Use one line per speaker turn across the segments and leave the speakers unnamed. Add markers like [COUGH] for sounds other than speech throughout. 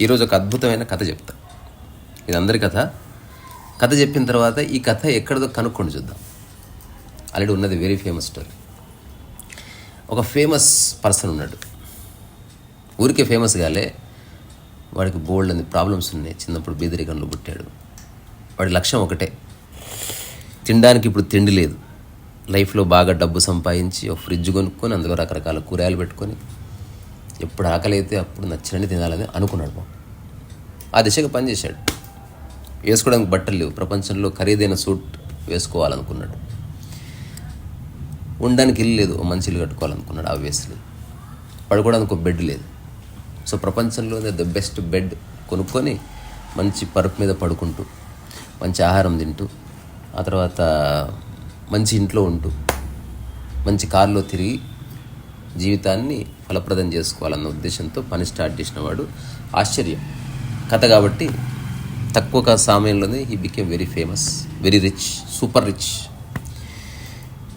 ఈరోజు ఒక అద్భుతమైన కథ చెప్తా. ఇది అందరి కథ. కథ చెప్పిన తర్వాత ఈ కథ ఎక్కడదో కనుక్కొని చూద్దాం. ఆల్రెడీ ఉన్నది వెరీ ఫేమస్ స్టోరీ ఒక ఫేమస్ పర్సన్ ఉన్నాడు. ఊరికే ఫేమస్ గాలే. వాడికి బోల్డ్ అని ప్రాబ్లమ్స్ ఉన్నాయి. చిన్నప్పుడు బీదరికంలో పుట్టాడు. వాడి లక్ష్యం ఒకటే. తినడానికి ఇప్పుడు తిండి లేదు. లైఫ్లో బాగా డబ్బు సంపాదించి ఒక ఫ్రిడ్జ్ కొనుక్కొని అందులో రకరకాల కూరగాయలు పెట్టుకొని ఎప్పుడు ఆకలి అయితే అప్పుడు నచ్చినని తినాలని అనుకున్నాడు బాబు. ఆ దిశగా పనిచేశాడు. వేసుకోవడానికి బట్టలు లేవు. ప్రపంచంలో ఖరీదైన సూట్ వేసుకోవాలనుకున్నాడు. ఉండడానికి ఇల్లు లేదు. ఓ మంచి ఇల్లు కట్టుకోవాలనుకున్నాడు. ఆబ్వియస్లీ. పడుకోవడానికి ఒక బెడ్ లేదు. సో ప్రపంచంలోనే ద బెస్ట్ బెడ్ కొనుక్కొని మంచి పరుపు మీద పడుకుంటూ మంచి ఆహారం తింటూ ఆ తర్వాత మంచి ఇంట్లో ఉంటూ మంచి కారులో తిరిగి జీవితాన్ని ఫలప్రదం చేసుకోవాలన్న ఉద్దేశంతో పని స్టార్ట్ చేసిన వాడు ఆశ్చర్యం. కథ కాబట్టి తక్కువ సమయంలోనే ఈ became very famous very rich super rich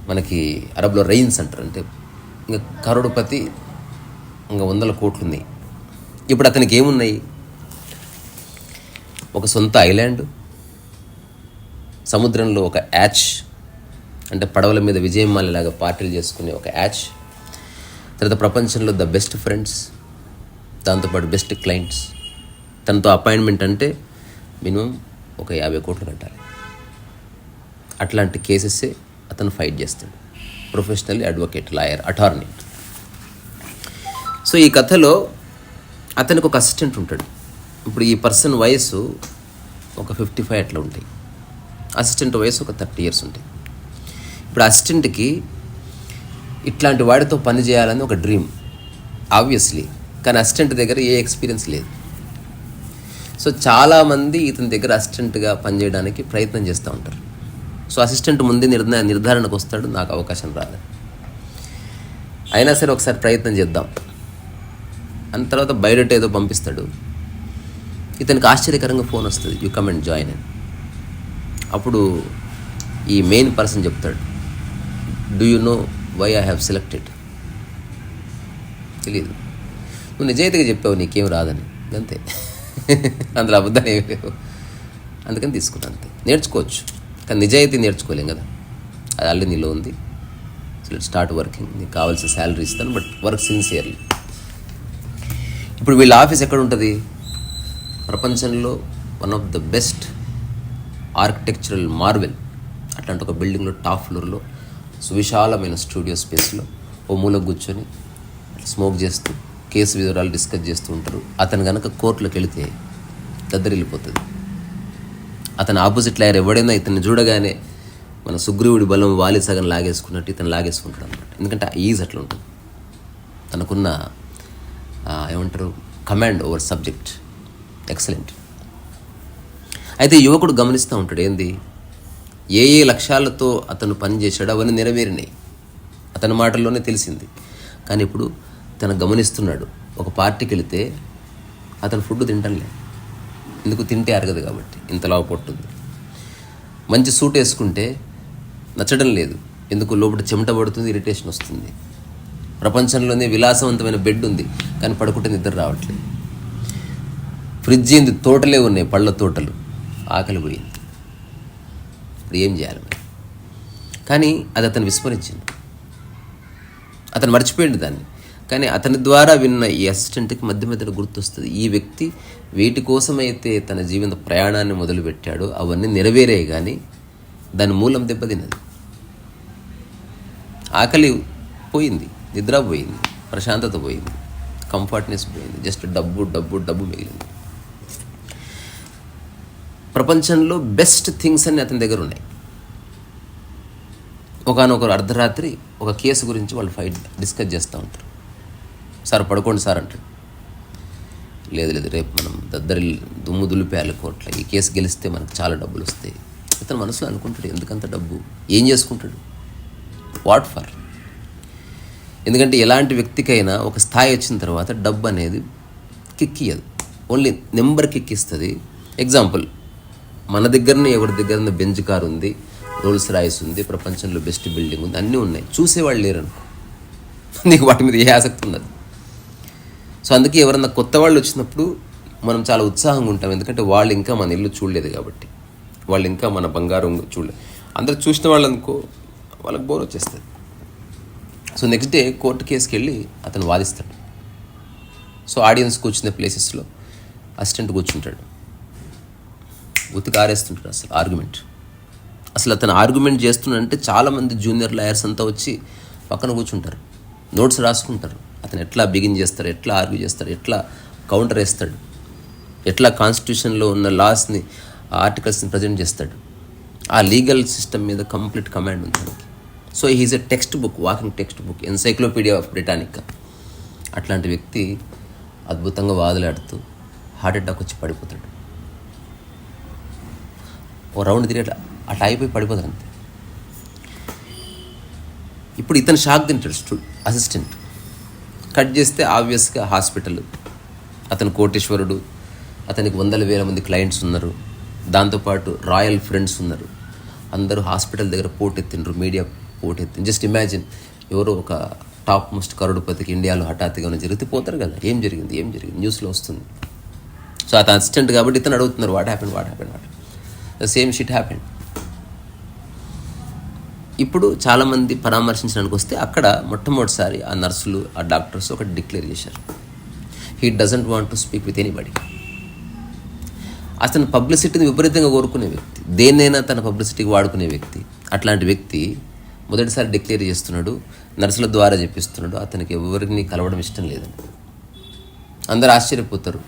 మనకి అరబ్లో రైన్స్ అంటారు అంటే ఇంకా కరోడుపతి ఇంకా వందల కోట్లు ఉన్నాయి ఇప్పుడు అతనికి ఏమున్నాయి? ఒక సొంత ఐలాండ్ సముద్రంలో ఒక యాచ్ అంటే పడవల మీద విజయమాలిలాగా పార్టీలు చేసుకునే ఒక యాచ్. తర్వాత ప్రపంచంలో ద బెస్ట్ ఫ్రెండ్స్ దాంతోపాటు బెస్ట్ క్లయింట్స్. తనతో అపాయింట్మెంట్ అంటే మినిమం ఒక యాభై కోట్లు కట్టాలి. అట్లాంటి కేసెసే అతను ఫైట్ చేస్తాడు. Professional advocate lawyer attorney. So ఈ కథలో అతనికి ఒక అసిస్టెంట్ ఉంటాడు. ఇప్పుడు ఈ పర్సన్ వయసు ఒక ఫిఫ్టీ ఫైవ్ అట్లా ఉంటాయి. అసిస్టెంట్ వయసు ఒక థర్టీ ఇయర్స్ ఉంటాయి. ఇప్పుడు అసిస్టెంట్కి ఇట్లాంటి వాడితో పని చేయాలని ఒక డ్రీమ్ ఆబ్వియస్లీ. కానీ అసిస్టెంట్ దగ్గర ఏ ఎక్స్పీరియన్స్ లేదు. సో చాలామంది ఇతని దగ్గర అసిస్టెంట్గా పనిచేయడానికి ప్రయత్నం చేస్తూ ఉంటారు. సో అసిస్టెంట్ ముందే నిర్ణయ నిర్ధారణకు వస్తాడు నాకు అవకాశం రాదు. అయినా సరే ఒకసారి ప్రయత్నం చేద్దాం. అని తర్వాత బయట ఏదో పంపిస్తాడు. ఇతనికి ఆశ్చర్యకరంగా ఫోన్ వస్తుంది యూ కమ్ అండ్ జాయిన్ అని. అప్పుడు ఈ మెయిన్ పర్సన్ చెప్తాడు do you know why I have selected తెలియదు నువ్వు నిజాయితీగా చెప్పావు నీకేం రాదని. అంతే. అందులో అబద్ధాలు ఏమి లేవు. అందుకని తీసుకున్నాను అంతే. నేర్చుకోవచ్చు. కానీ నిజాయితీ నేర్చుకోలేం కదా. అది ఆల్రెడీ నీలో ఉంది. సో స్టార్ట్ వర్కింగ్ నీకు కావాల్సిన శాలరీ ఇస్తాను బట్ వర్క్ సిన్సియర్లీ ఇప్పుడు వీళ్ళ ఆఫీస్ ఎక్కడ ఉంటుంది? ప్రపంచంలో one of the best architectural marvel అట్లాంటి ఒక బిల్డింగ్లో టాప్ ఫ్లోర్లో సువిశాలమైన స్టూడియో స్పేస్లో ఓ మూల కూర్చొని స్మోక్ చేస్తూ కేసు వివరాలు డిస్కస్ చేస్తూ ఉంటారు. అతను కనుక కోర్టులోకి వెళితే దద్దరిల్లిపోతుంది. అతని ఆపోజిట్ లాయర్ ఎవడైనా ఇతన్ని చూడగానే మన సుగ్రీవుడి బలం వాలి సగం లాగేసుకున్నట్టు ఇతను లాగేసుకుంటాడు అనమాట ఎందుకంటే ఆ ఈజ్ అట్లా ఉంటుంది. తనకున్న ఏమంటారు కమాండ్ ఓవర్ సబ్జెక్ట్. ఎక్సలెంట్. అయితే యువకుడు గమనిస్తూ ఉంటాడు ఏంది? ఏ ఏ లక్ష్యాలతో అతను పనిచేశాడో అవన్నీ నెరవేరినాయి. అతని మాటల్లోనే తెలిసింది. కానీ ఇప్పుడు తను గమనిస్తున్నాడు. ఒక పార్టీకి వెళితే అతను ఫుడ్ తింటంలే. ఎందుకు తింటే అరగదు కాబట్టి. ఇంతలా పొట్టుంది. మంచి సూట్ వేసుకుంటే నచ్చడం లేదు. ఎందుకు లోపల చెమట పడుతుంది ఇరిటేషన్ వస్తుంది. ప్రపంచంలోనే విలాసవంతమైన బెడ్ ఉంది. కానీ పడుకుంటే నిద్ర రావట్లేదు. ఫ్రిడ్జ్ ఏంది తోటలే ఉన్నాయి పళ్ళ తోటలు. ఆకలి పోయింది. ఇప్పుడు ఏం చేయాలి మరి? కానీ అది అతను విస్మరించింది. అతను మర్చిపోయింది దాన్ని. కానీ అతని ద్వారా విన్న ఈ అసిస్టెంట్కి మధ్య మధ్యలో గుర్తొస్తుంది. ఈ వ్యక్తి వీటి కోసమైతే తన జీవిత ప్రయాణాన్ని మొదలుపెట్టాడు అవన్నీ నెరవేరాయి కానీ దాని మూలం దెబ్బతిన్నది. ఆకలి పోయింది నిద్ర పోయింది ప్రశాంతత పోయింది కంఫర్ట్నెస్ పోయింది జస్ట్ డబ్బు డబ్బు డబ్బు మిగిలింది. ప్రపంచంలో బెస్ట్ థింగ్స్ అన్ని అతని దగ్గర ఉన్నాయి. ఒకనొకరు అర్ధరాత్రి ఒక కేసు గురించి వాళ్ళు ఫైట్ డిస్కస్ చేస్తూ ఉంటారు. సార్ పడుకోండి సార్ అంటాడు. లేదు లేదు రేపు మనం దద్దరి దుమ్ము దులిపేయాలి కోట్ల ఈ కేసు గెలిస్తే మనకు చాలా డబ్బులు వస్తాయి. ఇతను మనసులో అనుకుంటాడు ఎందుకంత డబ్బు? ఏం చేసుకుంటాడు? What for? ఎందుకంటే ఎలాంటి వ్యక్తికైనా ఒక స్థాయి వచ్చిన తర్వాత డబ్బు అనేది కిక్కియదు ఓన్లీ నెంబర్ కిక్కిస్తుంది. ఎగ్జాంపుల్ మన దగ్గరనే ఎవరి దగ్గర బెంజ్ కార్ ఉంది రోల్స్ రాయిస్ ఉంది ప్రపంచంలో బెస్ట్ బిల్డింగ్ ఉంది అన్నీ ఉన్నాయి. చూసేవాళ్ళు లేరు అనుకో నీకు వాటి మీద ఏ ఆసక్తి ఉండదు. సో అందుకే ఎవరన్నా కొత్త వాళ్ళు వచ్చినప్పుడు మనం చాలా ఉత్సాహంగా ఉంటాం. ఎందుకంటే వాళ్ళు ఇంకా మన ఇల్లు చూడలేదు కాబట్టి. వాళ్ళు ఇంకా మన బంగారం చూడలేదు. అందరు చూసిన వాళ్ళు అనుకో వాళ్ళకి బోర్ వచ్చేస్తుంది. సో నెక్స్ట్ డే కోర్టు కేసుకి వెళ్ళి అతను వాదిస్తాడు. సో ఆడియన్స్ కూర్చునే ప్లేసెస్లో అసిస్టెంట్ కూర్చుంటాడు. ఉతికారేస్తుంటారు అసలు ఆర్గ్యుమెంట్ అసలు అతను ఆర్గ్యుమెంట్ చేస్తున్నంటే చాలామంది జూనియర్ లాయర్స్ అంతా వచ్చి పక్కన కూర్చుంటారు. నోట్స్ రాసుకుంటారు. అతను ఎట్లా బిగిన్ చేస్తారు ఎట్లా ఆర్గ్యూ చేస్తారు ఎట్లా కౌంటర్ వేస్తాడు ఎట్లా కాన్స్టిట్యూషన్లో ఉన్న లాస్ని ఆర్టికల్స్ని ప్రజెంట్ చేస్తాడు. ఆ లీగల్ సిస్టమ్ మీద కంప్లీట్ కమాండ్ ఉంది తనకి. So he's a textbook walking textbook encyclopedia of Britannica అట్లాంటి వ్యక్తి అద్భుతంగా వాదులాడుతూ హార్ట్ అటాక్ వచ్చి పడిపోతాడు. ఓ రౌండ్ తిరిగి అట్లా అట్లా అయిపోయి పడిపోతారు అంతే. ఇప్పుడు ఇతను షాక్ తింటాడు స్టూ అసిస్టెంట్ కట్ చేస్తే ఆబ్వియస్గా హాస్పిటల్ అతను కోటేశ్వరుడు అతనికి వందల వేల మంది క్లయింట్స్ ఉన్నారు. దాంతోపాటు రాయల్ ఫ్రెండ్స్ ఉన్నారు. అందరూ హాస్పిటల్ దగ్గర పోటెత్తిండ్రు మీడియా పోటెత్తిండ్రు. జస్ట్ ఇమాజిన్ ఎవరో ఒక టాప్ మోస్ట్ కరోడుపతికి ఇండియాలో హఠాత్తుగా ఉన్న జరిగితే పోతారు కదా. ఏం జరిగింది? ఏం జరిగింది? న్యూస్లో వస్తుంది. సో అతను అసిస్టెంట్ కాబట్టి ఇతను అడుగుతున్నారు what happen what happen what the same shit happen ఇప్పుడు చాలామంది పరామర్శించడానికి వస్తే అక్కడ మొట్టమొదటిసారి ఆ నర్సులు ఆ డాక్టర్స్ ఒకటి డిక్లేర్ చేశారు. He doesn't want to speak with anybody అతను పబ్లిసిటీని విపరీతంగా కోరుకునే వ్యక్తి దేన్నైనా తన పబ్లిసిటీకి వాడుకునే వ్యక్తి అట్లాంటి వ్యక్తి మొదటిసారి డిక్లేర్ చేస్తున్నాడు నర్సుల ద్వారా చెప్పిస్తున్నాడు అతనికి ఎవరిని కలవడం ఇష్టం లేదని. అందరు ఆశ్చర్యపోతారు.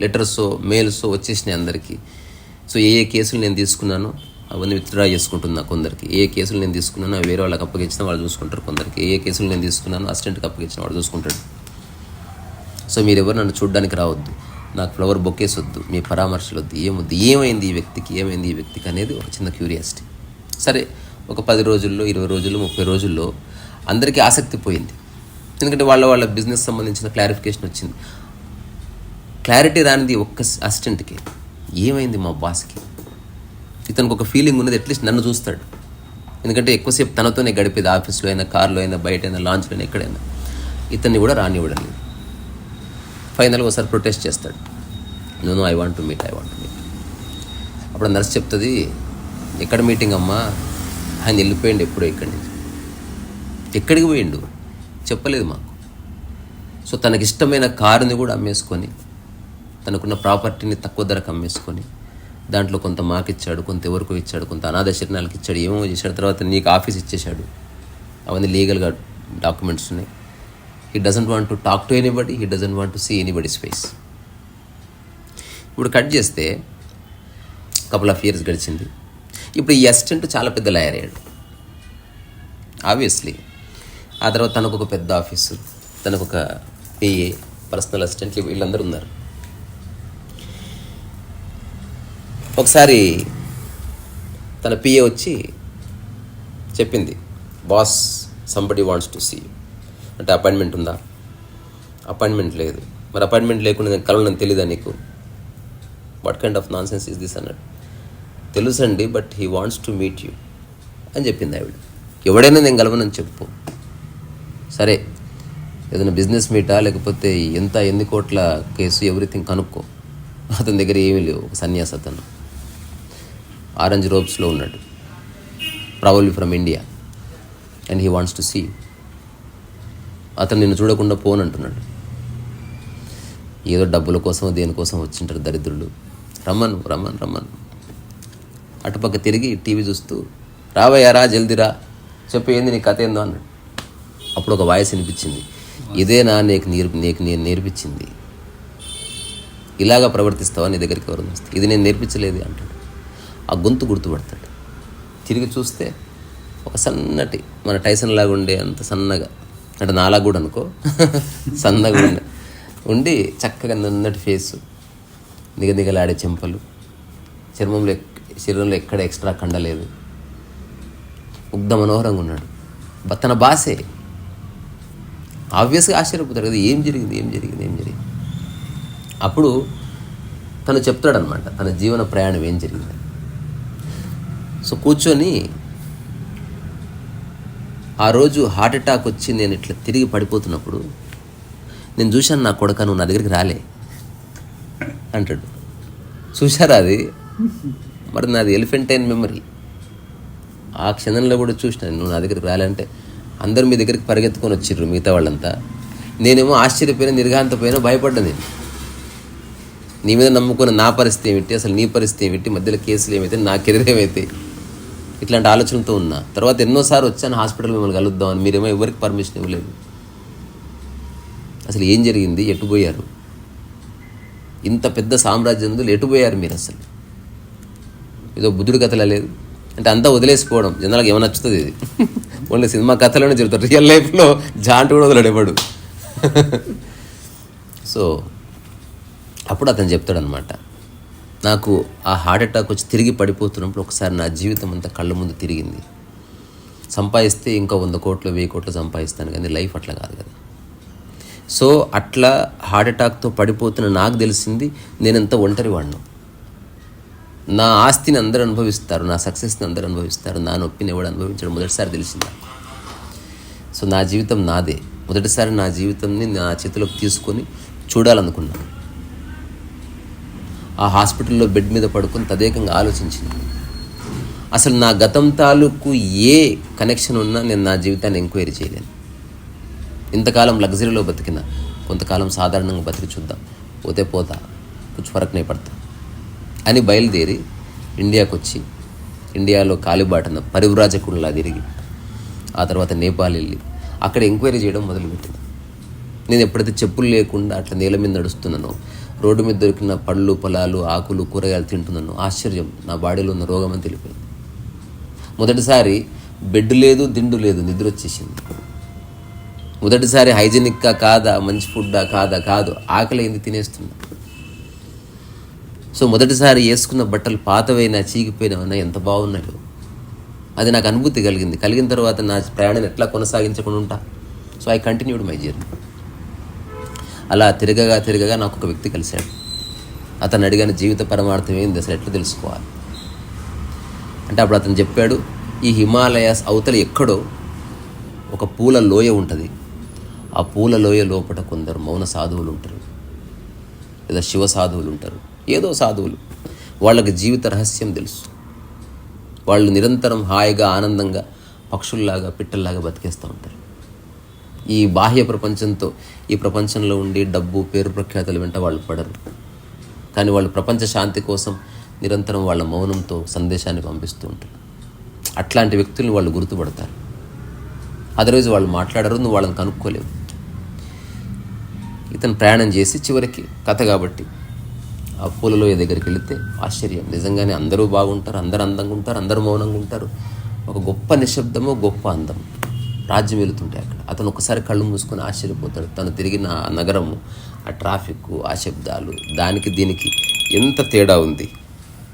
లెటర్స్ మెయిల్స్ వచ్చేసినాయి అందరికీ. సో ఏ ఏ కేసులు నేను తీసుకున్నానో అవన్నీ విత్డ్రా చేసుకుంటున్నా కొందరికి. ఏ కేసులు నేను తీసుకున్నానో అవి వేరే వాళ్ళకి అప్పగించిన వాళ్ళు చూసుకుంటారు కొందరికి. ఏ కేసులు నేను తీసుకున్నానో అసిస్టెంట్కి అప్పగించిన వాడు చూసుకుంటాడు. సో మీరు ఎవరు నన్ను చూడడానికి రావద్దు. నాకు ఫ్లవర్ బొకేస్ వద్దు మీ పరామర్శలు వద్దు ఏమొద్దు? ఏమైంది ఈ వ్యక్తికి? ఏమైంది ఈ వ్యక్తికి అనేది ఒక చిన్న క్యూరియాసిటీ. సరే ఒక పది రోజుల్లో ఇరవై రోజుల్లో ముప్పై రోజుల్లో అందరికీ ఆసక్తి పోయింది. ఎందుకంటే వాళ్ళ వాళ్ళ బిజినెస్ సంబంధించిన క్లారిఫికేషన్ వచ్చింది. క్లారిటీ రానిది ఒక్క అసిస్టెంట్కి. ఏమైంది మా బాస్కి? ఇతనికి ఒక ఫీలింగ్ ఉన్నది అట్లీస్ట్ నన్ను చూస్తాడు. ఎందుకంటే ఎక్కువసేపు తనతోనే గడిపేది ఆఫీస్లో అయినా కార్లో అయినా బయట అయినా లాంచ్లో అయినా ఎక్కడైనా. ఇతన్ని కూడా రానివ్వడం లేదు ఫైనల్గా ఒకసారి ప్రొటెస్ట్ చేస్తాడు. నేను I want to meet I want to meet అప్పుడు నర్స్ చెప్తుంది ఎక్కడ మీటింగ్ అమ్మా? ఆయన వెళ్ళిపోయిండు ఎప్పుడో ఇక్కడి నుంచి. ఎక్కడికి పోయిండు? చెప్పలేదు మాకు. సో తనకిష్టమైన కారుని కూడా అమ్మేసుకొని తనకున్న ప్రాపర్టీని తక్కువ ధరకు అమ్మేసుకొని దాంట్లో కొంత మాకు ఇచ్చాడు కొంత ఎవరికో ఇచ్చాడు కొంత అనాథ శరణాలకు ఇచ్చాడు ఏమో చేశాడు తర్వాత నీకు ఆఫీస్ ఇచ్చేశాడు. అవన్నీ లీగల్గా డాక్యుమెంట్స్ ఉన్నాయి. He doesn't want to talk to anybody he doesn't want to see anybody space ఇప్పుడు కట్ చేస్తే కపుల్ ఆఫ్ ఇయర్స్ గడిచింది. ఇప్పుడు ఈ అసిస్టెంట్ చాలా పెద్ద లాయర్ అయ్యాడు. ఆబ్వియస్లీ ఆ తర్వాత తనకు ఒక పెద్ద ఆఫీసు తనకు ఒక పిఏ పర్సనల్ అసిస్టెంట్ వీళ్ళందరూ ఉన్నారు. ఒకసారి తన పిఏ వచ్చి చెప్పింది boss somebody wants to see అంటే అపాయింట్మెంట్ ఉందా? అపాయింట్మెంట్ లేదు. మరి అపాయింట్మెంట్ లేకుండా నేను కలవనని తెలీదా నీకు? What kind of nonsense is this అన్నాడు. తెలుసండి but he wants to meet you అని చెప్పింది ఆవిడ. ఎవడైనా నేను కలవనని చెప్పు. సరే ఏదైనా బిజినెస్ మీటా లేకపోతే ఎంత ఎన్ని కోట్ల కేసు ఎవ్రీథింగ్ కనుక్కో. అతని దగ్గర ఏమీ లేవు ఒక అతను. ఆరెంజ్ రోబ్స్లో ఉన్నాడు. Probably from India and he wants to see అతను నిన్ను చూడకుండా పోనంటున్నాడు ఏదో డబ్బుల కోసం దేనికోసం వచ్చింటారు దరిద్రులు. రమ్మను రమ్మను రమ్మను. అటుపక్క తిరిగి టీవీ చూస్తూ రావయ్యారా జల్దిరా చెప్పేంది నీ కథ ఏందో అన్నాడు. అప్పుడు ఒక వాయిస్ వినిపించింది. ఇదేనా నీకు నేర్ నీకు నేను నేర్పించింది. ఇలాగా ప్రవర్తిస్తావా నీ దగ్గరికి ఎవరు వస్తే? ఇది నేను నేర్పించలేదు అంటాడు. ఆ గొంతు గుర్తుపడతాడు. తిరిగి చూస్తే ఒక సన్నటి మన టైసన్ లాగా ఉండే అంత సన్నగా అంటే నాలా కూడా అనుకో [LAUGHS] సన్నగా ఉండే. ఉండి చక్కగా నన్నటి ఫేసు నిగనిగలాడే చెంపలు చర్మంలో ఎక్- శరీరంలో ఎక్కడ ఎక్స్ట్రా కండలేదు ఉగ్ధ మనోహరంగా ఉన్నాడు. తన బాసే. ఆబ్వియస్గా ఆశ్చర్యపోతాడు కదా ఏం జరిగింది ఏం జరిగింది ఏం జరిగింది? అప్పుడు తను చెప్తాడనమాట తన జీవన ప్రయాణం ఏం జరిగింది సో కూర్చొని ఆ రోజు హార్ట్ అటాక్ వచ్చి నేను ఇట్లా తిరిగి పడిపోతున్నప్పుడు నేను చూశాను నా కొడుక నువ్వు నా దగ్గరికి రాలే అంటాడు. చూశారా అది? మరి నాది ఎలిఫెంటైన్ మెమరీ. ఆ క్షణంలో కూడా చూసిన నువ్వు నా దగ్గరికి రాలంటే అందరూ మీ దగ్గరికి పరిగెత్తుకొని వచ్చిర్రు మిగతా వాళ్ళంతా. నేనేమో ఆశ్చర్యపోయినా నిర్ఘాంతపోయినా భయపడ్డా నేను. నీ మీద నమ్ముకున్న నా పరిస్థితి ఏమిటి? అసలు నీ పరిస్థితి ఏమిటి? మధ్యలో కేసులు ఏమైతే నా కెరీర్ ఏమైతే? ఇట్లాంటి ఆలోచనతో ఉన్నా. తర్వాత ఎన్నోసార్లు వచ్చాను హాస్పిటల్ మిమ్మల్ని కలుద్దామని. మీరేమో ఎవరికి పర్మిషన్ ఇవ్వలేదు. అసలు ఏం జరిగింది? ఎటు పోయారు? ఇంత పెద్ద సామ్రాజ్యంలో ఎటు పోయారు మీరు అసలు? ఏదో బుద్ధుడి కథలా లేదు. అంటే అంతా వదిలేసిపోవడం జనాలకు ఏమైనా నచ్చుతుంది ఇది? [LAUGHS] ఓన్లీ సినిమా కథలోనే చెబుతారు రియల్ లైఫ్లో జాంట్ కూడా వదలడేవాడు [LAUGHS] సో అప్పుడు అతను చెప్తాడనమాట నాకు ఆ హార్ట్ అటాక్ వచ్చి తిరిగి పడిపోతున్నప్పుడు ఒకసారి నా జీవితం అంతా కళ్ళ ముందు తిరిగింది. సంపాదిస్తే ఇంకా వంద కోట్లు వెయ్యి కోట్లు సంపాదిస్తాను కానీ లైఫ్ అట్లా కాదు కదా. సో అట్లా హార్ట్ అటాక్తో పడిపోతున్న నాకు తెలిసింది నేనంత ఒంటరి వాడిను. నా ఆస్తిని అందరూ అనుభవిస్తారు నా సక్సెస్ని అందరూ అనుభవిస్తారు నా నొప్పిని ఎవడు అనుభవించడం మొదటిసారి తెలిసింది సో నా జీవితం నాదే. మొదటిసారి నా జీవితంని నా చేతిలోకి తీసుకొని చూడాలనుకున్నాను. ఆ హాస్పిటల్లో బెడ్ మీద పడుకొని తదేకంగా ఆలోచించింది. అసలు నా గతం తాలూకు ఏ కనెక్షన్ ఉన్నా నేను నా జీవితాన్ని ఎంక్వైరీ చేయలేను. ఇంతకాలం లగ్జరీలో బతికిన కొంతకాలం సాధారణంగా బతికి చూద్దాం. పోతే పోతా కొంచెం ఫరక్ నే పడతా అని బయలుదేరి ఇండియాకు వచ్చి ఇండియాలో కాలిబాటన పరివ్రాజకుడిలా తిరిగి ఆ తర్వాత నేపాల్ వెళ్ళి అక్కడ ఎంక్వైరీ చేయడం మొదలుపెట్టింది. నేను ఎప్పుడైతే చెప్పులు లేకుండా అట్లా నేల మీద నడుస్తున్నానో. రోడ్డు మీద దొరికిన పళ్ళు పొలాలు ఆకులు కూరగాయలు తింటున్నాను. ఆశ్చర్యం. నా బాడీలో ఉన్న రోగం అని తెలిపింది మొదటిసారి బెడ్ లేదు దిండు లేదు నిద్ర వచ్చేసింది. మొదటిసారి హైజీనిక్గా కాదా మంచి ఫుడ్డా కాదా కాదు. ఆకలి అయింది తినేస్తున్నా. సో మొదటిసారి వేసుకున్న బట్టలు పాతవైనా చీకిపోయినవైనా ఎంత బాగున్నాయో. అది నాకు అనుభూతి కలిగింది. కలిగిన తర్వాత నా ప్రయాణం ఎట్లా కొనసాగించకుండా ఉంటా? So I continued my journey అలా తిరగగా తిరగగా నాకు ఒక వ్యక్తి కలిశాడు. అతను అడిగిన జీవిత పరమార్థం ఏంది? అసలు ఎట్లా తెలుసుకోవాలి? అంటే అప్పుడు అతను చెప్పాడు ఈ హిమాలయాస్ అవతల ఎక్కడో ఒక పూల లోయ ఉంటుంది. ఆ పూల లోయ లోపల కొందరు మౌన సాధువులు ఉంటారు. లేదా శివ సాధువులు ఉంటారు. ఏదో సాధువులు. వాళ్ళకి జీవిత రహస్యం తెలుసు. వాళ్ళు నిరంతరం హాయిగా ఆనందంగా పక్షుల్లాగా పిట్టల్లాగా బతికేస్తూ ఉంటారు. ఈ బాహ్య ప్రపంచంతో ఈ ప్రపంచంలో ఉండి డబ్బు పేరు ప్రఖ్యాతలు వెంట వాళ్ళు పడరు. కానీ వాళ్ళు ప్రపంచ శాంతి కోసం నిరంతరం వాళ్ళ మౌనంతో సందేశాన్ని పంపిస్తూ ఉంటారు. అట్లాంటి వ్యక్తులు వాళ్ళు గుర్తుపడతారు. అదర్వైజ్ వాళ్ళు మాట్లాడరు నువ్వు వాళ్ళని కనుక్కోలేవు. ఇతను ప్రయాణం చేసి చివరికి కథ కాబట్టి ఆ పూలలోయ దగ్గరికి వెళితే ఆశ్చర్యం. నిజంగానే అందరూ బాగుంటారు అందరూ అందంగా ఉంటారు అందరూ మౌనంగా ఉంటారు. ఒక గొప్ప నిశ్శబ్దము గొప్ప అందం. రాజ్యం వెళుతుంటాయి అక్కడ. అతను ఒకసారి కళ్ళు మూసుకొని ఆశ్చర్యపోతాడు. తను తిరిగిన ఆ నగరము ఆ ట్రాఫిక్ ఆ శబ్దాలు దానికి దీనికి ఎంత తేడా ఉంది?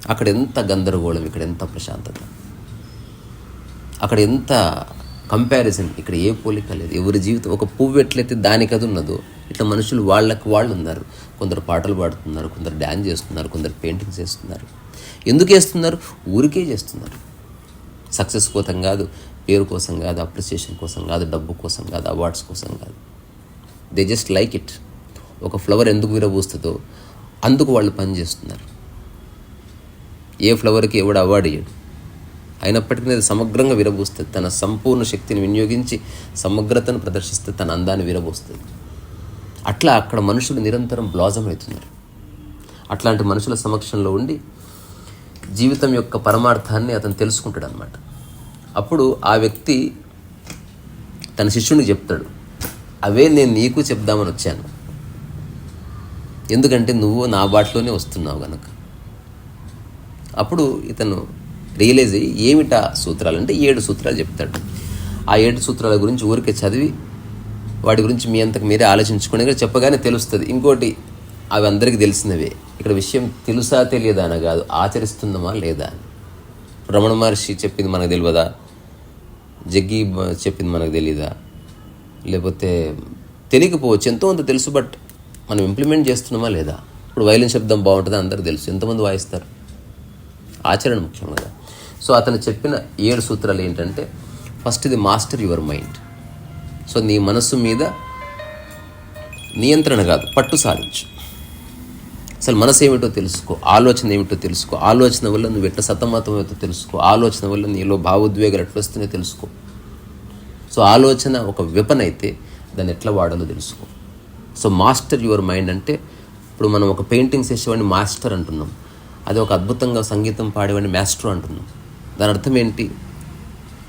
అక్కడ ఎంత గందరగోళం ఇక్కడ ఎంత ప్రశాంతత? అక్కడ ఎంత కంపారిజన్ ఇక్కడ ఏ పోలిక లేదు. ఎవరి జీవితం ఒక పువ్వు ఎట్లయితే దానికి అది ఉన్నదో ఇట్లా మనుషులు వాళ్ళకి వాళ్ళు ఉన్నారు. కొందరు పాటలు పాడుతున్నారు కొందరు డ్యాన్స్ చేస్తున్నారు కొందరు పెయింటింగ్స్ చేస్తున్నారు. ఎందుకు చేస్తున్నారు? ఊరికే చేస్తున్నారు. సక్సెస్ కోసం కాదు. పేరు కోసం కాదు అప్రిసియేషన్ కోసం కాదు డబ్బు కోసం కాదు అవార్డ్స్ కోసం కాదు. దే జస్ట్ లైక్ ఇట్ ఒక ఫ్లవర్ ఎందుకు విరబూస్తుందో అందుకు వాళ్ళు పని చేస్తున్నారు. ఏ ఫ్లవర్కి ఎవడు అవార్డు ఇయ్యడు? అయినప్పటికీ అది సమగ్రంగా విరబూస్తుంది. తన సంపూర్ణ శక్తిని వినియోగించి సమగ్రతను ప్రదర్శిస్తే తన అందాన్ని విరబూస్తుంది. అట్లా అక్కడ మనుషులు నిరంతరం బ్లాజం అవుతున్నారు. అట్లాంటి మనుషుల సమక్షంలో ఉండి జీవితం యొక్క పరమార్థాన్ని అతను తెలుసుకుంటాడు అనమాట అప్పుడు ఆ వ్యక్తి తన శిష్యునికి చెప్తాడు అవే నేను నీకు చెప్దామని వచ్చాను. ఎందుకంటే నువ్వు నా బాటలోనే వస్తున్నావు గనక. అప్పుడు ఇతను రియలైజ్ అయ్యి ఏమిటా సూత్రాలు అంటే ఏడు సూత్రాలు చెప్తాడు. ఆ ఏడు సూత్రాల గురించి ఊరికే చదివి వాటి గురించి మీ అంతకు మీరే ఆలోచించుకునే ఇక్కడ చెప్పగానే తెలుస్తుంది. ఇంకోటి అవి అందరికీ తెలిసినవే. ఇక్కడ విషయం తెలుసా తెలియదా అని కాదు ఆచరిస్తుందమా లేదా అని. రమణ మహర్షి చెప్పింది మనకు తెలియదా? జగ్గి చెప్పింది మనకు తెలియదా లేకపోతే తెలియకపోవచ్చు. ఎంతో అంత తెలుసు బట్ మనం ఇంప్లిమెంట్ చేస్తున్నామా లేదా? ఇప్పుడు వైలిన్ శబ్దం బాగుంటుందా అందరికి తెలుసు. ఎంతమంది వాయిస్తారు? ఆచరణ ముఖ్యం కదా. సో అతను చెప్పిన ఏడు సూత్రాలు ఏంటంటే ఫస్ట్ ఇది మాస్టర్ యువర్ మైండ్. సో నీ మనస్సు మీద నియంత్రణ కాదు పట్టు సాధించు. అసలు మనసు ఏమిటో తెలుసుకో ఆలోచన ఏమిటో తెలుసుకో. ఆలోచన వల్ల నువ్వు ఎట్లా సతమతం తెలుసుకో. ఆలోచన వల్ల నీలో భావోద్వేగాలు ఎట్లా వస్తున్నాయో తెలుసుకో. సో ఆలోచన ఒక వెపన్ అయితే దాన్ని ఎట్లా వాడాలో తెలుసుకో. సో మాస్టర్ యువర్ మైండ్ అంటే ఇప్పుడు మనం ఒక పెయింటింగ్స్ చేసేవాడిని మాస్టర్ అంటున్నాం. అది ఒక అద్భుతంగా సంగీతం పాడేవాడిని మాస్టర్ అంటున్నాం. దాని అర్థం ఏంటి?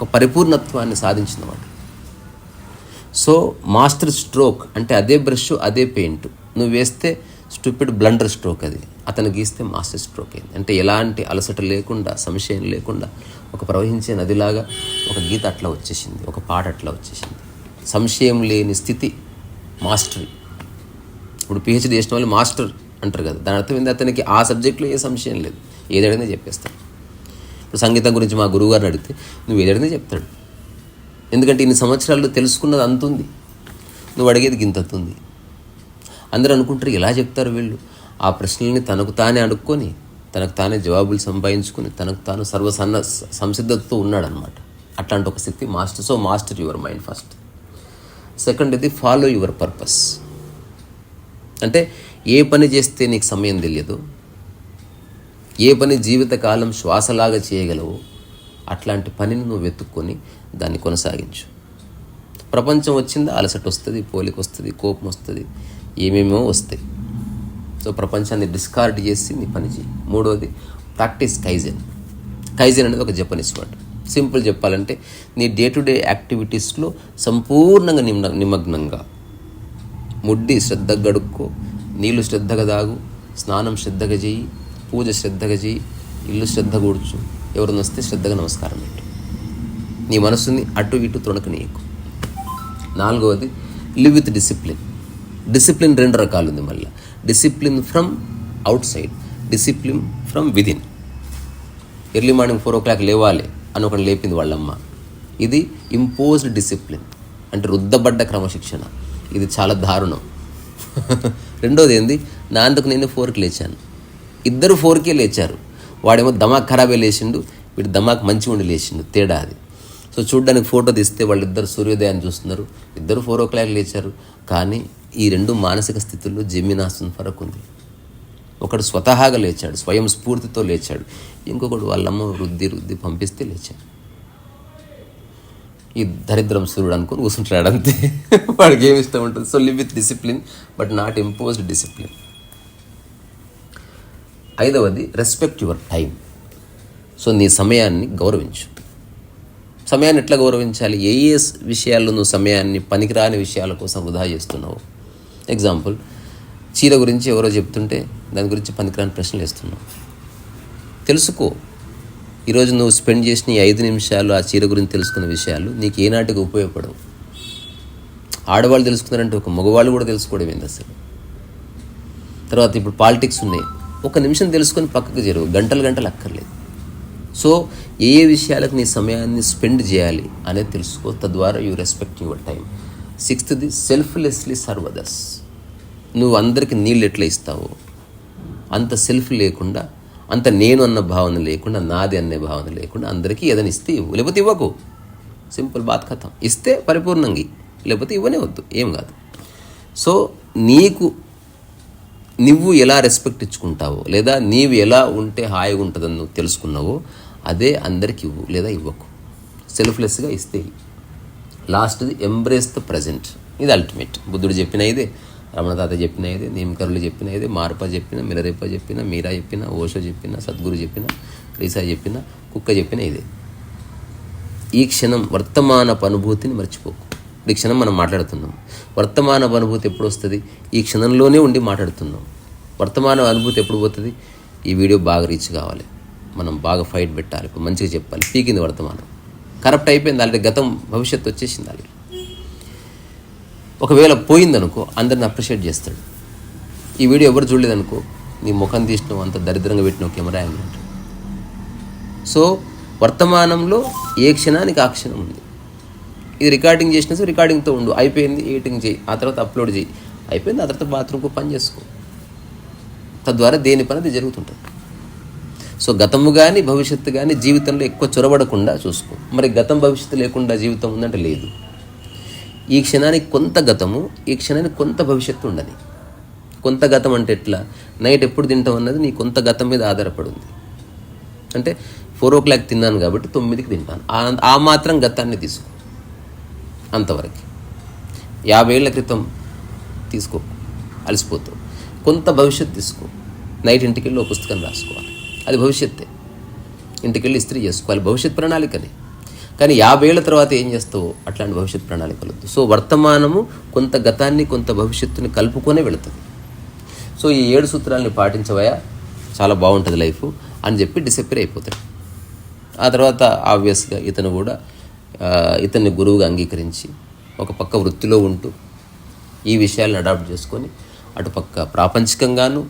ఒక పరిపూర్ణత్వాన్ని సాధించినవాడు. సో మాస్టర్ స్ట్రోక్ అంటే అదే బ్రష్ అదే పెయింట్ నువ్వు వేస్తే స్టూపిడ్ బ్లండర్ స్ట్రోక్ అది. అతను గీస్తే మాస్టర్ స్ట్రోక్ అయింది. అంటే ఎలాంటి అలసట లేకుండా సంశయం లేకుండా ఒక ప్రవహించే నదిలాగా ఒక గీత అట్లా వచ్చేసింది. ఒక పాట అట్లా వచ్చేసింది. సంశయం లేని స్థితి మాస్టరీ. ఇప్పుడు పిహెచ్డి చేసిన వాళ్ళు మాస్టర్ అంటారు కదా. దాని అర్థం ఏంటి అతనికి ఆ సబ్జెక్ట్లో ఏ సంశయం లేదు. ఏదైనా చెప్పేస్తాడు. ఇప్పుడు సంగీతం గురించి మా గురువుగారిని అడిగితే నువ్వు ఏదైనా చెప్తాడు. ఎందుకంటే ఇన్ని సంవత్సరాల్లో తెలుసుకున్నది అంతుంది. నువ్వు అడిగేది గింతంతుంది అందరూ అనుకుంటారు ఎలా చెప్తారు వీళ్ళు. ఆ ప్రశ్నల్ని తనకు తానే అడుక్కొని తనకు తానే జవాబులు సంపాదించుకొని తనకు తాను సర్వసన్న సంసిద్ధతతో ఉన్నాడనమాట అట్లాంటి ఒక స్థితి master so master your mind first. Second ఇది ఫాలో యువర్ పర్పస్. అంటే ఏ పని చేస్తే నీకు సమయం తెలియదు ఏ పని జీవితకాలం శ్వాసలాగా చేయగలవో అట్లాంటి పనిని నువ్వు వెతుక్కొని దాన్ని కొనసాగించు. ప్రపంచం వచ్చిందా అలసట వస్తుంది పోలిక వస్తుంది కోపం వస్తుంది ఏమేమో వస్తాయి. సో ప్రపంచాన్ని డిస్కార్డ్ చేసి నీ పని చేయి మూడోది ప్రాక్టీస్ కైజెన్ కైజెన్ అనేది ఒక జపనీస్ వర్డ్ సింపుల్ చెప్పాలంటే నీ డే టు డే యాక్టివిటీస్లో సంపూర్ణంగా నిమ్న నిమగ్నంగా. ముడ్డి శ్రద్ధగా గడుక్కో నీళ్ళు శ్రద్ధగా దాగు స్నానం శ్రద్ధగా చేయి పూజ శ్రద్ధగా చేయి ఇల్లు శ్రద్ధ కూర్చు. ఎవరిని వస్తే శ్రద్ధగా నమస్కారం పెట్టు. నీ మనసుని అటు ఇటు తొణకనీయకు. నాలుగవది లివ్ విత్ డిసిప్లిన్ డిసిప్లిన్ రెండు రకాలు ఉంది మళ్ళీ. Discipline from outside discipline from within. Early morning four o'clock లేవాలి అని ఒకటి లేపింది వాళ్ళమ్మ. ఇది ఇంపోజ్డ్ డిసిప్లిన్ అంటే రుద్దబడ్డ క్రమశిక్షణ. ఇది చాలా దారుణం. [LAUGHS] రెండోది ఏంది? నా అందుకు నేను ఫోర్కి లేచాను. ఇద్దరు ఫోర్కే లేచారు. వాడేమో దమాక్ ఖరాబే లేచిండు వీడు దమాక్ మంచి ఉండి లేచిండు తేడా అది. సో చూడ్డానికి ఫోటో తీస్తే వాళ్ళిద్దరు సూర్యోదయాన్ని చూస్తున్నారు. ఇద్దరు ఫోర్ ఓ క్లాక్ లేచారు. కానీ ఈ రెండు మానసిక స్థితుల్లో జమీనాస్తున్న ఫరక్ ఉంది. ఒకడు స్వతహాగా లేచాడు స్వయం స్ఫూర్తితో లేచాడు. ఇంకొకడు వాళ్ళమ్మ వృద్ధి వృద్ధి పంపిస్తే లేచాడు. ఈ దరిద్రం సూర్యుడు అనుకుని కూర్చుంటాడు అంతే. వాడికి ఏమి ఇష్టం ఉంటుంది? So live with discipline but not imposed discipline ఐదవది రెస్పెక్ట్ యువర్ టైం సో నీ సమయాన్ని గౌరవించు. సమయాన్ని ఎట్లా గౌరవించాలి? ఏ ఏ విషయాల్లో నువ్వు సమయాన్ని పనికిరాని విషయాల కోసం వృధా చేస్తున్నావు? ఎగ్జాంపుల్ చీర గురించి ఎవరో చెప్తుంటే దాని గురించి పనికిరాని ప్రశ్నలు వేస్తున్నావు తెలుసుకో ఈరోజు నువ్వు స్పెండ్ చేసిన ఈ ఐదు నిమిషాలు ఆ చీర గురించి తెలుసుకున్న విషయాలు నీకు ఏనాటికి ఉపయోగపడవు. ఆడవాళ్ళు తెలుసుకున్నారంటే ఒక మగవాళ్ళు కూడా తెలుసుకోవడం ఏంది అసలు? తర్వాత ఇప్పుడు పాలిటిక్స్ ఉన్నాయి. ఒక నిమిషం తెలుసుకొని పక్కకు జరుగు గంటలు గంటలు అక్కర్లేదు. సో ఏ ఏ విషయాలకు నీ సమయాన్ని స్పెండ్ చేయాలి అనేది తెలుసుకో. తద్వారా యూ రెస్పెక్ట్ యువర్ టైం సిక్స్త్ది సెల్ఫ్లెస్లీ సర్వ్ అదర్స్. నువ్వు అందరికి నీళ్ళు ఎట్లా ఇస్తావో? అంత సెల్ఫ్ లేకుండా అంత నేను అన్న భావన లేకుండా నాది అనే భావన లేకుండా అందరికీ ఏదైనా ఇస్తే ఇవ్వు. లేకపోతే ఇవ్వకు. సింపుల్ బాత్ కథం. ఇస్తే పరిపూర్ణంగా లేకపోతే ఇవ్వనే వద్దు. ఏం కాదు. సో నీకు నువ్వు ఎలా రెస్పెక్ట్ ఇచ్చుకుంటావో లేదా నీవు ఎలా ఉంటే హాయిగా ఉంటుందని నువ్వు తెలుసుకున్నావో అదే అందరికి ఇవ్వు లేదా ఇవ్వకు. సెల్ఫ్లెస్గా ఇస్తే లాస్ట్ది ఎంబ్రేస్ ద ప్రజెంట్ ఇది అల్టిమేట్ బుద్ధుడు చెప్పిన ఇదే. రమణ తాత చెప్పిన ఇదే నీమకరులు చెప్పిన ఇదే మార్ప చెప్పిన మిలరేప చెప్పిన మీరా చెప్పిన ఓషో చెప్పిన సద్గురు చెప్పిన రీసా చెప్పిన కుక్క చెప్పిన ఇదే. ఈ క్షణం వర్తమాన అనుభూతిని మర్చిపోకు ఇప్పుడు ఈ క్షణం మనం మాట్లాడుతున్నాం. వర్తమాన అనుభూతి ఎప్పుడు వస్తుంది? ఈ క్షణంలోనే ఉండి మాట్లాడుతున్నాం. వర్తమాన అనుభూతి ఎప్పుడు పోతుంది? ఈ వీడియో బాగా రీచ్ కావాలి. మనం బాగా ఫైట్ పెట్టాలి. ఇప్పుడు మంచిగా చెప్పాలి. పీకింది వర్తమానం. కరప్ట్ అయిపోయింది. ఆల్రెడీ గతం భవిష్యత్తు వచ్చేసింది ఆల్రెడీ ఒకవేళ పోయిందనుకో అందరిని అప్రిషియేట్ చేస్తాడు. ఈ వీడియో ఎవరు చూడలేదనుకో నీ ముఖం తీసినావు అంత దరిద్రంగా పెట్టినావు కెమెరా అన్నట్టు సో వర్తమానంలో ఏ క్షణానికి ఆ క్షణం ఉంది? ఇది రికార్డింగ్ చేసినా సో రికార్డింగ్తో ఉండు. అయిపోయింది ఎడిటింగ్ చేయి. ఆ తర్వాత అప్లోడ్ చేయి. అయిపోయింది ఆ తర్వాత బాత్రూమ్కు పని చేసుకో. తద్వారా దేని పని అది జరుగుతుంటుంది. సో గతము కానీ భవిష్యత్తు కానీ జీవితంలో ఎక్కువ చొరబడకుండా చూసుకో. మరి గతం భవిష్యత్తు లేకుండా జీవితం ఉందంటే లేదు. ఈ క్షణానికి కొంత గతము ఈ క్షణానికి కొంత భవిష్యత్తు ఉండదు కొంత గతం అంటే ఎట్లా? నైట్ ఎప్పుడు తింటాం అన్నది నీ కొంత గతం మీద ఆధారపడి ఉంది అంటే ఫోర్ ఓ క్లాక్ తిన్నాను కాబట్టి తొమ్మిదికి తింటాను. ఆ- మాత్రం గతాన్ని తీసుకో. అంతవరకు. యాభై ఏళ్ళ క్రితం తీసుకో. అలసిపోతావు కొంత భవిష్యత్తు తీసుకో. నైట్ ఇంటికి వెళ్ళి ఒక పుస్తకం రాసుకోవాలి. అది భవిష్యత్తే. ఇంటికి వెళ్ళి ఇస్త్రీ చేసుకోవాలి. భవిష్యత్ ప్రణాళికనే. కానీ యాభై ఏళ్ళ తర్వాత ఏం చేస్తావు? అట్లాంటి భవిష్యత్ ప్రణాళికలు సో వర్తమానము కొంత గతాన్ని కొంత భవిష్యత్తుని కలుపుకొనే వెళుతుంది. సో ఈ ఏడు సూత్రాలని పాటించవయా చాలా బాగుంటుంది లైఫ్ అని చెప్పి డిసప్పేర్ అయిపోతాడు. ఆ తర్వాత ఆబ్వియస్గా ఇతను కూడా ఇతన్ని గురువుగా అంగీకరించి ఒక పక్క వృత్తిలో ఉంటూ ఈ విషయాలను అడాప్ట్ చేసుకొని అటుపక్క ప్రాపంచికంగాను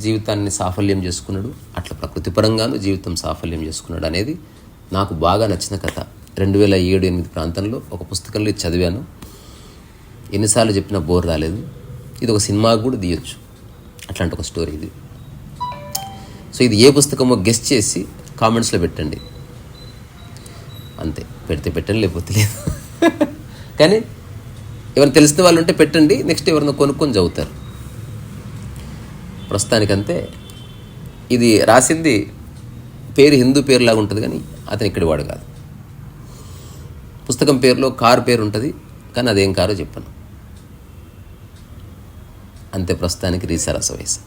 జీవితాన్ని సాఫల్యం చేసుకున్నాడు. అట్లా ప్రకృతిపరంగాను జీవితం సాఫల్యం చేసుకున్నాడు అనేది నాకు బాగా నచ్చిన కథ. రెండు వేల ఏడు ఎనిమిది ప్రాంతంలో ఒక పుస్తకంలో ఇది చదివాను. ఎన్నిసార్లు చెప్పినా బోర్ రాలేదు. ఇది ఒక సినిమాకు కూడా తీయొచ్చు. అట్లాంటి ఒక స్టోరీ ఇది. సో ఇది ఏ పుస్తకమో గెస్ట్ చేసి కామెంట్స్లో పెట్టండి. అంతే. పెడితే పెట్టండి లేకపోతే లేదు. [LAUGHS] కానీ ఎవరైనా తెలిసిన వాళ్ళు ఉంటే పెట్టండి నెక్స్ట్ ఎవరైనా కొనుక్కొని చదువుతారు. ప్రస్తుతానికంతే. ఇది రాసింది పేరు హిందూ పేరులాగా ఉంటుంది కానీ అతను ఇక్కడి వాడు కాదు. పుస్తకం పేరులో కారు పేరు ఉంటుంది కానీ అదేం కారో చెప్పను. అంతే ప్రస్తుతానికి రీసరస వయసు